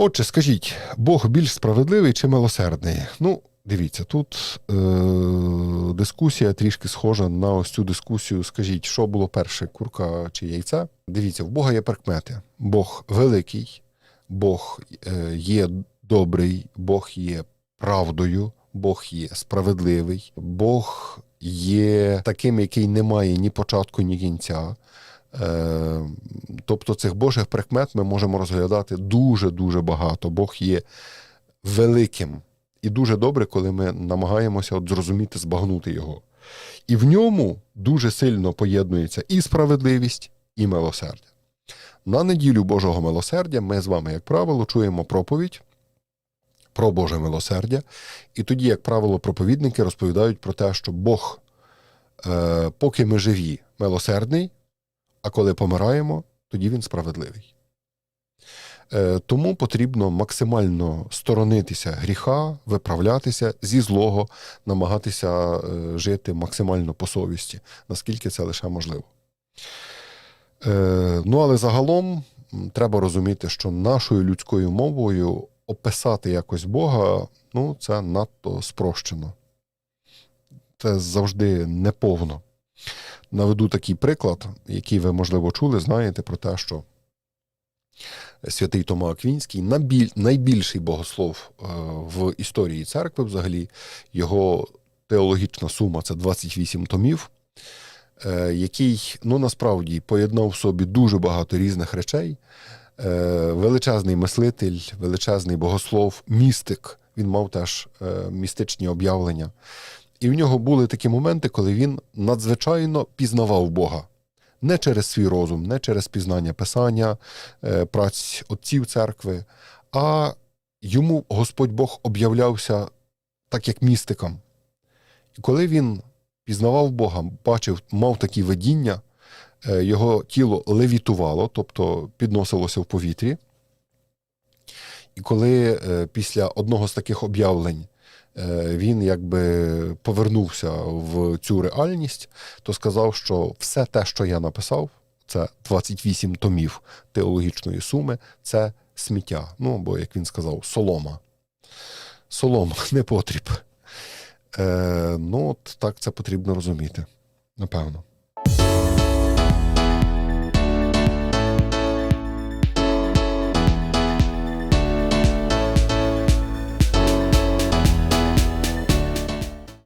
Отже, скажіть, Бог більш справедливий чи милосердний? Ну, дивіться, тут е- дискусія трішки схожа на ось цю дискусію. Скажіть, що було перше, курка чи яйця? Дивіться, в Бога є прикмети. Бог великий, Бог е- є добрий, Бог є правдою, Бог є справедливий, Бог є таким, який не має ні початку, ні кінця. Е, Тобто цих Божих прикмет ми можемо розглядати дуже-дуже багато. Бог є великим. І дуже добре, коли ми намагаємося от зрозуміти, збагнути його. І в ньому дуже сильно поєднується і справедливість, і милосердя. На неділю Божого милосердя ми з вами, як правило, чуємо проповідь про Боже милосердя. І тоді, як правило, проповідники розповідають про те, що Бог, е, поки ми живі, милосердний, а коли помираємо, тоді він справедливий. Е, Тому потрібно максимально сторонитися гріха, виправлятися зі злого, намагатися е, жити максимально по совісті, наскільки це лише можливо. Е, Ну, але загалом треба розуміти, що нашою людською мовою описати якось Бога ну, це надто спрощено. Це завжди неповно. Наведу такий приклад, який ви, можливо, чули, знаєте про те, що святий Тома Аквінський найбільший богослов е, в історії церкви, взагалі, його теологічна сума це 28 томів, е, який ну, насправді поєднав в собі дуже багато різних речей. Е, Величезний мислитель, величезний богослов, містик. Він мав теж містичні об'явлення. І в нього були такі моменти, коли він надзвичайно пізнавав Бога. Не через свій розум, не через пізнання писання, е, праць отців церкви, а йому Господь Бог об'являвся так, як містикам. І коли він пізнавав Бога, бачив, мав такі видіння, е, його тіло левітувало, тобто підносилося в повітрі. І коли е, після одного з таких об'явлень він якби повернувся в цю реальність, то сказав, що все те, що я написав, це 28 томів теологічної суми, це сміття. Ну, або, як він сказав, солома. Солома, не потріб. Е, ну, от так це потрібно розуміти, напевно.